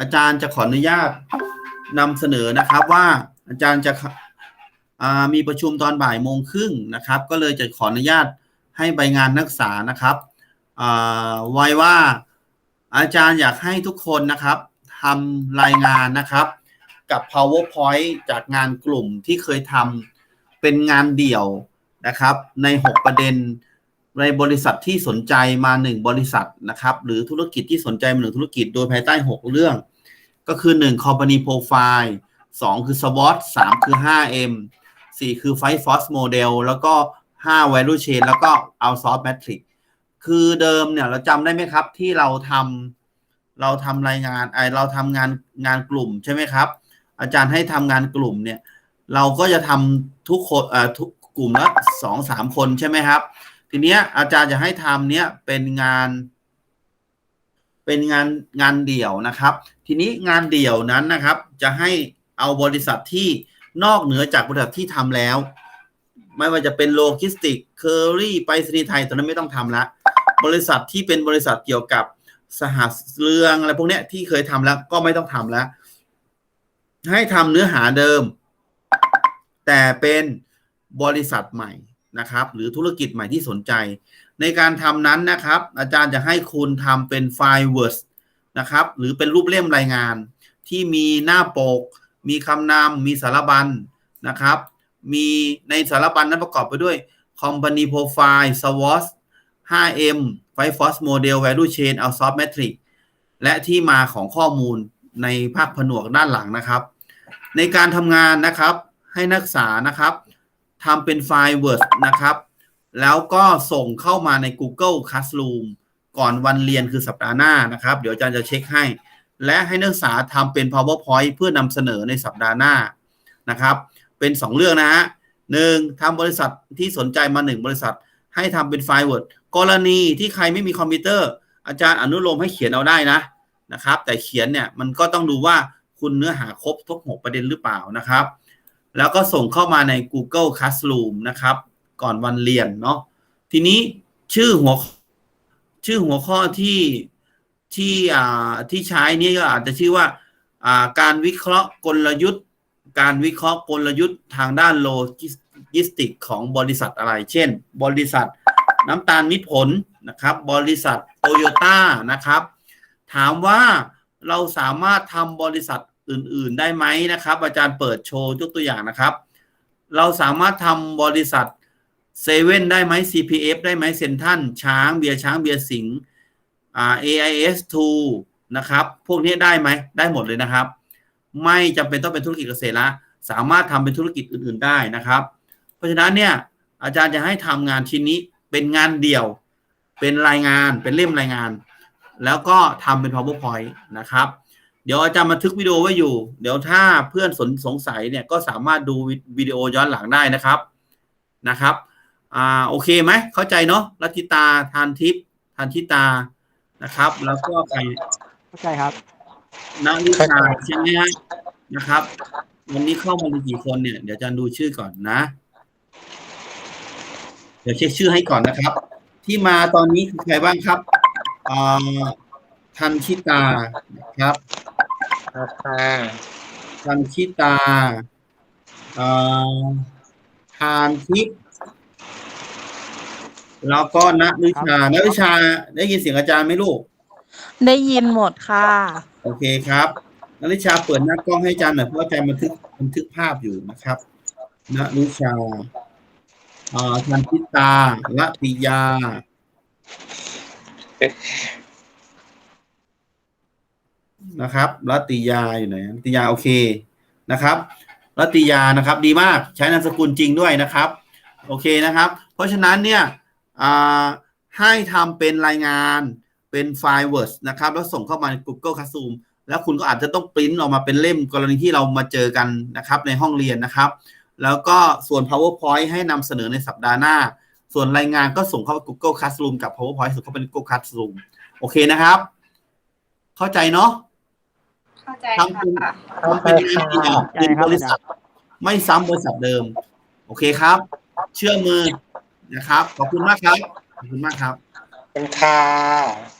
อาจารย์จะขออนุญาตนำเสนอนะครับว่าอาจารย์จะมีประชุมตอนบ่ายโมงครึ่งนะครับ ก็เลยจะขออนุญาตให้ใบงานนักศึกษานะครับไว้ว่าอาจารย์อยากให้ทุกคนนะครับทำรายงานนะครับ กับ powerpoint จากงานกลุ่มที่เคยทำเป็นงานเดี่ยวนะครับ ใน 6 ประเด็นในบริษัทที่สนใจมาหนึ่งบริษัทนะครับ หรือธุรกิจที่สนใจมาหนึ่งธุรกิจโดยภายใต้ 6 เรื่อง ก็คือ 1 company profile 2 คือ SWOT 3 คือ 5M 4 คือ Five Force Model แล้วก็ 5 Value Chain แล้วก็ Outsource Matrix คือเดิมเนี่ยเราจำได้ไหมครับ ที่เราทำเราทำรายงานไอเราทำงานงานกลุ่มใช่ไหมครับ อาจารย์ให้ทำงานกลุ่มเนี่ย เราก็จะทำทุกคนเอ่อทุกกลุ่มละสองสามคนใช่ไหมครับ ทีเนี้ยอาจารย์จะให้ทำเนี้ยเป็นงาน เป็นงานงานเดี่ยวนะครับ ทีนี้งานเดี่ยวนั้นนะครับ จะให้เอาบริษัทที่นอกเหนือจากบริษัทที่ทำแล้ว ไม่ว่าจะเป็นโลจิสติกเคอรี่ไปรษณีย์ไทยตอนนั้นไม่ต้องทำละบริษัทที่เป็นบริษัทเกี่ยวกับสหเรืองอะไรพวกเนี้ยที่เคยทำแล้วก็ไม่ต้องทำแล้ว ให้ทำเนื้อหาเดิม แต่เป็นบริษัทใหม่นะครับ หรือธุรกิจใหม่ที่สนใจ ในการทำนั้นนะครับ อาจารย์จะให้คุณทำเป็นไฟล์ Word นะครับ หรือเป็นรูปเล่มรายงาน ที่มีหน้าปก มีคำนำมีสารบัญนะครับ มีในสารบัญนั้นประกอบไปด้วย Company Profile SWOT 5M Five Force Model Value Chain Outsource Matrix และที่มาของข้อมูลในภาคผนวกด้านหลังนะครับ ในการทำงานนะครับให้นักศึกษานะครับทำเป็นไฟล์ Word นะครับ แล้วก็ส่งเข้ามาใน Google Classroom ก่อนวันเรียนคือสัปดาห์หน้านะครับ เดี๋ยวอาจารย์จะเช็คให้ และให้นักศึกษาทำเป็น PowerPoint เพื่อนำเสนอในสัปดาห์หน้านะครับ เป็น 2 เรื่องนะฮะหนึ่งทำบริษัทที่สนใจมา 1 บริษัท ให้ทำเป็นไฟล์ Word กรณีที่ใครไม่มีคอมพิวเตอร์ อาจารย์อนุโลมให้เขียนเอาได้นะนะครับ แต่เขียนเนี่ยมันก็ต้องดูว่าคุณเนื้อหาครบทุกหกประเด็นหรือเปล่านะครับ แล้วก็ส่งเข้ามาใน Google Classroom นะครับ ก่อนวันเรียนเนาะทีนี้ชื่อหัว ชื่อหัวข้อที่ที่อ่าที่ใช้นี่ก็อาจจะชื่อว่าอ่าการวิเคราะห์กลยุทธ์ การวิเคราะห์กลยุทธ์ทางด้านโลจิสติกของบริษัทอะไร เช่น บริษัทน้ำตาลมิตรผลนะครับ บริษัทโตโยต้านะครับ ถามว่าเราสามารถทำบริษัทอื่น ๆ ได้ไหมนะครับ อาจารย์เปิดโชว์ยกตัวอย่างนะครับ เราสามารถทำบริษัท เซเว่นได้ไหม CPF ได้ไหมเซนทันช้างเบียร์ช้างเบียร์สิงอ่า AIS2 นะครับ พวกนี้ได้ไหมได้หมดเลยนะครับ ไม่จำเป็นต้องเป็นธุรกิจเกษตรละสามารถทำเป็นธุรกิจอื่น ๆได้นะครับ เพราะฉะนั้นเนี่ยอาจารย์จะให้ทำงานชิ้นนี้เป็นงานเดี่ยว เป็นรายงานเป็นเล่มรายงาน แล้วก็ทำเป็น powerpoint นะครับ เดี๋ยวอาจารย์บันทึกวิดีโอไว้อยู่ เดี๋ยวถ้าเพื่อนสนสงสัยเนี่ยก็สามารถดูวิดีโอย้อนหลังได้นะครับนะครับ อ่าโอเคไหมเข้าใจเนาะรัติตาทานทิพย์ทานทิตานะครับ แล้วก็ใครเข้าใจครับนาริชาใช่ไหมฮะนะครับ วันนี้เข้ามามีกี่คนเนี่ย เดี๋ยวอาจารย์ดูชื่อก่อนนะ เดี๋ยวเช็คชื่อให้ก่อนนะครับ ที่มาตอนนี้คือใครบ้างครับอ่าทันชิตานะครับครับค่ะทันชิตาอ่าทานทิพย์ แล้วก็ณวิชาณวิชาได้ยินเสียงอาจารย์ไหมลูก ได้ยินหมดค่ะ โอเคครับนริชาเปิดหน้ากล้องให้อาจารย์หน่อยเพราะอาจารย์บันทึกบันทึกภาพอยู่นะครับนริชาอ่าทันทิตาละปิยา นะครับรัตติยาอยู่ไหนรัตติยาโอเคนะครับรัตติยานะครับ ดีมากใช้นามสกุลจริงด้วยนะครับ โอเคนะครับ เพราะฉะนั้นเนี่ยอ่า ให้ทำเป็นรายงานเป็นไฟล์ Word นะครับ แล้วส่งเข้ามาใน Google Classroom แล้วคุณก็อาจจะต้องปริ้นออกมาเป็นเล่มกรณีที่เรามาเจอกันนะครับในห้องเรียนนะครับ แล้วก็ส่วน PowerPoint ให้นำเสนอในสัปดาห์หน้า ส่วนรายงานก็ส่งเข้าไป Google Classroom กับ PowerPoint ส่งเข้าไปใน Google Classroom โอเคนะครับ เข้าใจเนาะเข้าใจทำเป็นค่ะทำเป็นงานเดียวเป็นบริษัท ไม่ซ้ำบริษัทเดิม โอเคครับ เชื่อมือ นะครับ ขอบคุณมากครับ ขอบคุณมากครับ เป็นค่ะ